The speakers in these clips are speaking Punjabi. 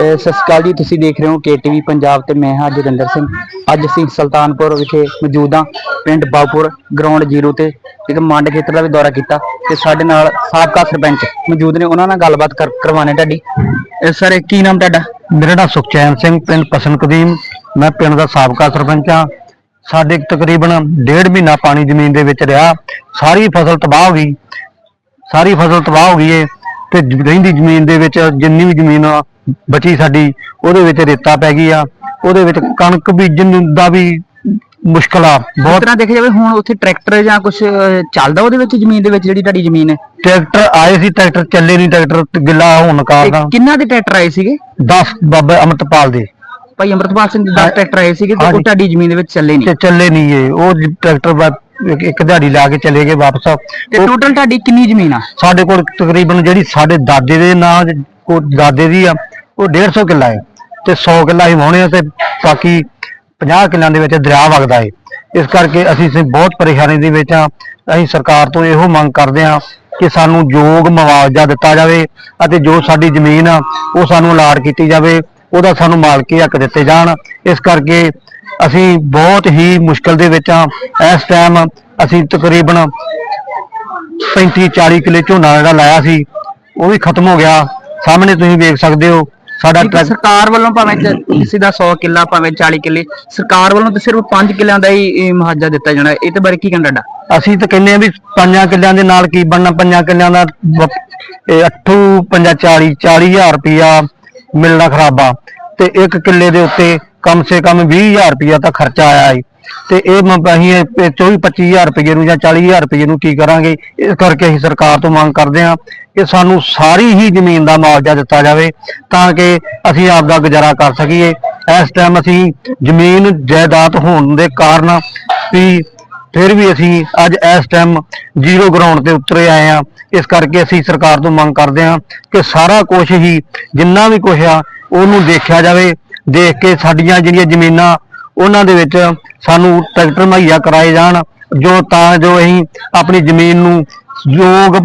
ਸਤਿ ਸ਼੍ਰੀ ਅਕਾਲ ਜੀ, ਤੁਸੀਂ ਦੇਖ ਰਹੇ ਹੋ ਕੇਟੀਵੀ ਪੰਜਾਬ ਤੇ ਮੈਂ ਹਾਂ ਜੋਗਿੰਦਰ ਸਿੰਘ। ਅੱਜ ਅਸੀਂ ਸੁਲਤਾਨਪੁਰ ਵਿਖੇ ਮੌਜੂਦ ਹਾਂ, ਪਿੰਡ ਬਾਪੁਰ ਗਰਾਊਂਡ ਜ਼ੀਰੋ ਤੇ, ਇੱਕ ਮੰਡ ਖੇਤਰ ਦਾ ਵੀ ਦੌਰਾ ਕੀਤਾ ਤੇ ਸਾਡੇ ਨਾਲ ਸਾਬਕਾ ਸਰਪੰਚ ਮੌਜੂਦ ਨੇ, ਉਹਨਾਂ ਨਾਲ ਗੱਲਬਾਤ ਕਰ- ਕਰਵਾਉਣੀ ਤੁਹਾਡੀ। ਸਰ ਕੀ ਨਾਮ ਤੁਹਾਡਾ? ਮੇਰਾ ਨਾਮ ਸੁਖਚੈਨ ਸਿੰਘ, ਪਿੰਡ ਪਸਨ ਕਦੀਮ। ਮੈਂ ਪਿੰਡ ਦਾ ਸਾਬਕਾ ਸਰਪੰਚ ਹਾਂ। ਸਾਡੇ ਤਕਰੀਬਨ ਡੇਢ ਮਹੀਨਾ ਪਾਣੀ ਜ਼ਮੀਨ ਦੇ ਵਿੱਚ ਰਿਹਾ। ਸਾਰੀ ਫਸਲ ਤਬਾਹ ਹੋ ਗਈ। ਸਾਰੀ ਫਸਲ ਤਬਾਹ ਹੋ ਗਈ ਏ। ਤੇ ਜ- ਰਹਿੰਦੀ ਜ਼ਮੀਨ ਦੇ ਵਿੱਚ ਜਿੰਨੀ ਵੀ ਜ਼ਮੀਨ ਆ ਬਚੀ ਸਾਡੀ ਉਹਦੇ ਵਿੱਚ ਰੇਤਾ ਪੈ ਗਈ ਆ ਉਹਦੇ ਵਿੱਚ ਕਣਕ ਬੀਜਣ ਦਾ ਵੀ ਮੁਸ਼ਕਲ ਆ ਬਹੁਤ ਬਹੁਤ ਤਰ੍ਹਾਂ ਦੇਖਿਆ ਜਾਵੇ ਹੁਣ ਉੱਥੇ ਟਰੈਕਟਰ ਜਾਂ ਕੁਝ ਚੱਲਦਾ ਉਹਦੇ ਵਿੱਚ ਜ਼ਮੀਨ ਦੇ ਵਿੱਚ ਜਿਹੜੀ ਤੁਹਾਡੀ ਜ਼ਮੀਨ ਹੈ? ਟਰੈਕਟਰ ਆਏ ਸੀ ਟਰੈਕਟਰ ਚੱਲੇ ਨਹੀਂ ਟਰੈਕਟਰ ਤੇ ਗਿੱਲਾ ਹੋਣ ਤੇ ਕਾਰਨ। ਕਿੰਨਾ ਦੇ ਟਰੈਕਟਰ ਆਏ ਸੀਗੇ? 10 ਬਾਬਾ ਅਮਰਤਪਾਲ ਦੇ। ਭਾਈ ਅੰਮ੍ਰਿਤਪਾਲ ਸਿੰਘ ਦੇ 10 ਹਾਂ। ਟਰੈਕਟਰ ਆਏ ਸੀਗੇ ਤੇ ਉਹ ਹਾਂਜੀ। ਤੁਹਾਡੀ ਜ਼ਮੀਨ ਦੇ ਵਿੱਚ ਚੱਲੇ ਤੇ ਨਹੀਂ ਚੱਲੇ ਨਹੀਂ ਏ ਉਹ ਜ- ਟਰੈਕਟਰ ਬਾ- ਇੱਕ- ਇੱਕ ਦਿਹਾੜੀ ਲਾ ਕੇ ਚਲੇ ਗਏ ਵਾਪਸ। ਤੇ ਉਹ- ਟੋਟਲ ਤੁਹਾਡੀ ਕਿੰਨੀ ਜ਼ਮੀਨ ਆ? ਸਾਡੇ ਕੋਲ ਤਕਰੀਬਨ ਜਿਹੜੀ ਸਾਡੇ ਦਾਦੇ ਦੇ ਨਾਂ ਦੇ- ਉਹ ਦਾਦੇ ਦੀ ਆ ਉਹ 150 ਕਿੱਲਾ ਹੈ ਤੇ 100 ਕਿੱਲਾ ਹੀ ਵਾਹੁਣੇ ਆ ਤੇ ਬਾਕੀ 50 ਕਿੱਲਿਆਂ ਦੇ ਵਿੱਚ ਦਰਿਆ ਵਗਦਾ ਹੈ ਇਸ ਕਰਕੇ ਅਸੀਂ ਸ- ਬਹੁਤ ਪਰੇਸ਼ਾਨੀ ਦੇ ਵਿੱਚ ਆ। ਅਸੀਂ ਸਰਕਾਰ ਤੋਂ ਇਹੋ ਮੰਗ ਕਰਦੇ ਆ ਕਿ ਸਾਨੂੰ ਯੋਗ ਮੁਆਵਜ਼ਾ ਦਿੱਤਾ ਜਾਵੇ ਅਤੇ ਜੋ ਸਾਡੀ ਜ਼ਮੀਨ ਆ ਉਹ ਸਾਨੂੰ ਅਲਾਟ ਕੀਤੀ ਜਾਵੇ। ਉਹਦਾ ਸਾਨੂੰ ਮਾਲਕੀ ਹੱਕ ਦਿੱਤੇ ਜਾਣ। ਇਸ ਕਰਕੇ ਅਸੀਂ ਬਹੁਤ ਹੀ ਮੁਸ਼ਕਲ ਦੇ ਵਿੱਚ ਆ ਇਸ ਟਾਈਮ ਅਸੀਂ ਤਕਰੀਬਨ 35 40 ਕਿੱਲੇ ਝੋਨਾ ਜਿਹੜਾ ਲਾਇਆ ਸੀ ਉਹ ਵੀ ਖਤਮ ਹੋ ਗਿਆ। ਸਾਹਮਣੇ ਤੁਸੀਂ ਵੇਖ ਸਕਦੇ ਹੋ ਸਾਡਾ ਟਰੈਕ ਸਰਕਾਰ ਵੱਲੋਂ ਭਾਵੇਂ ਕਿਸੇ ਦਾ 100 ਕਿੱਲਾ ਭਾਵੇਂ 40 ਕਿੱਲੇ ਸਰਕਾਰ ਵੱਲੋਂ ਤਾਂ ਸਿਰਫ 5 ਕਿੱਲਿਆਂ ਦਾ ਹੀ ਮੁਆਵਜ਼ਾ ਦਿੱਤਾ ਜਾਣਾ। ਇਹ ਤੇ ਬਾਰੇ ਕੀ ਕਹਿੰਦਾ ਤੁਹਾਡਾ? ਅਸੀਂ ਤਾਂ ਕਹਿੰਦੇ ਆ ਵੀ ਪੰਜਾਂ ਕਿੱਲਿਆਂ ਦੇ ਨਾਲ ਕੀ ਬਣਨਾ? ਪੰਜਾਂ ਕਿੱਲਿਆਂ ਦਾ ਵ- ਇਹ ਅੱਠੂ ਪੰਜਾ 40 40000 ਰੁਪਇਆ ਮਿਲਣਾ ਖਰਾਬਾ। ਤੇ ਇੱਕ ਕਿੱਲੇ ਦੇ ਉੱਤੇ ਕਮ ਸੇ ਕਮ 20000 ਰੁਪਇਆ ਤਾਂ ਖਰਚਾ ਆਇਆ ਹੈ ਤੇ ਇਹ ਮ- ਅਸੀਂ ਇਹ 24 25000 ਰੁਪਏ ਨੂੰ ਜਾਂ 40000 ਰੁਪਏ ਨੂੰ ਕੀ ਕਰਾਂਗੇ, ਇਸ ਕਰਕੇ ਅਸੀਂ ਸਰਕਾਰ ਤੋਂ ਮੰਗ ਕਰਦੇ ਹਾਂ ਕਿ ਸਾਨੂੰ ਸਾਰੀ ਹੀ ਜ਼ਮੀਨ ਦਾ ਮੁਆਵਜ਼ਾ ਦਿੱਤਾ ਜਾਵੇ ਤਾਂ ਕਿ ਅਸੀਂ ਆਪ ਦਾ ਗੁਜ਼ਾਰਾ ਕਰ ਸਕੀਏ। ਇਸ ਟਾਈਮ ਅਸੀਂ ਜ਼ਮੀਨ, ਜਾਇਦਾਦ ਹੋਣ ਦੇ ਕਾਰਨ ਵੀ ਫਿਰ ਵੀ ਅਸੀਂ ਅੱਜ ਇਸ ਟਾਈਮ ਜ਼ੀਰੋ ਗਰਾਊਂਡ ਤੇ ਉਤਰੇ ਆਏ ਆ ਇਸ ਕਰਕੇ ਅਸੀਂ ਸਰਕਾਰ ਤੋਂ ਮੰਗ ਕਰਦੇ ਹਾਂ ਕਿ ਸਾਰਾ ਕੁਝ ਹੀ ਜਿੰਨਾ ਵੀ ਕੁਛ ਆ, ਉਹਨੂੰ ਦੇਖਿਆ ਜਾਵੇ ਦੇਖ ਕੇ ਸਾਡੀਆਂ ਜਿਹੜੀਆਂ ਜ਼ਮੀਨਾਂ ਉਹਨਾਂ ਦੇ ਵਿੱਚ ਸਾਨੂੰ ਟਰੈਕਟਰ ਮੁਹੱਈਆ ਕਰਾਏ ਜਾਣ, ਜੋ ਤਾਂ ਜੋ ਅਸੀਂ ਆਪਣੀ ਜ਼ਮੀਨ ਨੂੰ ਯੋਗ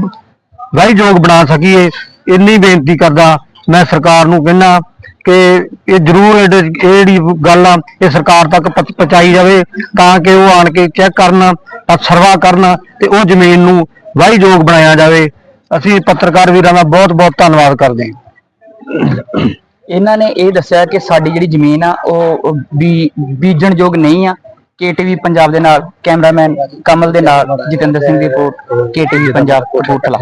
ਵਾਹੀਯੋਗ ਬਣਾ ਸਕੀਏ, ਇੰਨੀ ਬੇਨਤੀ ਕਰਦਾ ਮੈਂ ਸਰਕਾਰ ਨੂੰ ਕਹਿੰਦਾ ਕਿ ਇਹ ਜ਼ਰੂਰ ਇਹ ਜਿਹੜੀ ਗੱਲ ਆ, ਇਹ ਸਰਕਾਰ ਤੱਕ ਪਹੁੰਚ- ਪਹੁੰਚਾਈ ਜਾਵੇ ਤਾਂ ਕਿ ਉਹ ਆਣ ਕੇ ਚੈੱਕ ਕਰਨ ਤਾਂ ਸਰਵਾ ਕਰਨ ਤੇ ਉਹ ਜ਼ਮੀਨ ਨੂੰ ਵਾਹੀਯੋਗ ਬਣਾਇਆ ਜਾਵੇ। ਅਸੀਂ ਪੱਤਰਕਾਰ ਵੀਰਾਂ ਦਾ ਬਹੁਤ ਬਹੁਤ ਧੰਨਵਾਦ ਕਰਦੇ ਹਾਂ। ਇਹਨਾਂ ਨੇ ਇਹ ਦੱਸਿਆ ਕਿ ਸਾਡੀ ਜਿਹੜੀ ਜ਼ਮੀਨ ਆ, ਉਹ ਉਹ ਬੀ ਬੀਜਣ ਯੋਗ ਨਹੀਂ ਆ। ਕੇਟੀਵੀ ਪੰਜਾਬ ਦੇ ਨਾਲ, ਕੈਮਰਾਮੈਨ ਕਮਲ ਦੇ ਨਾਲ, ਜਤਿੰਦਰ ਸਿੰਘ ਦੀ ਰਿਪੋਰਟ ਕੇਟੀਵੀ ਪੰਜਾਬ ਕਪੂਰਥਲਾ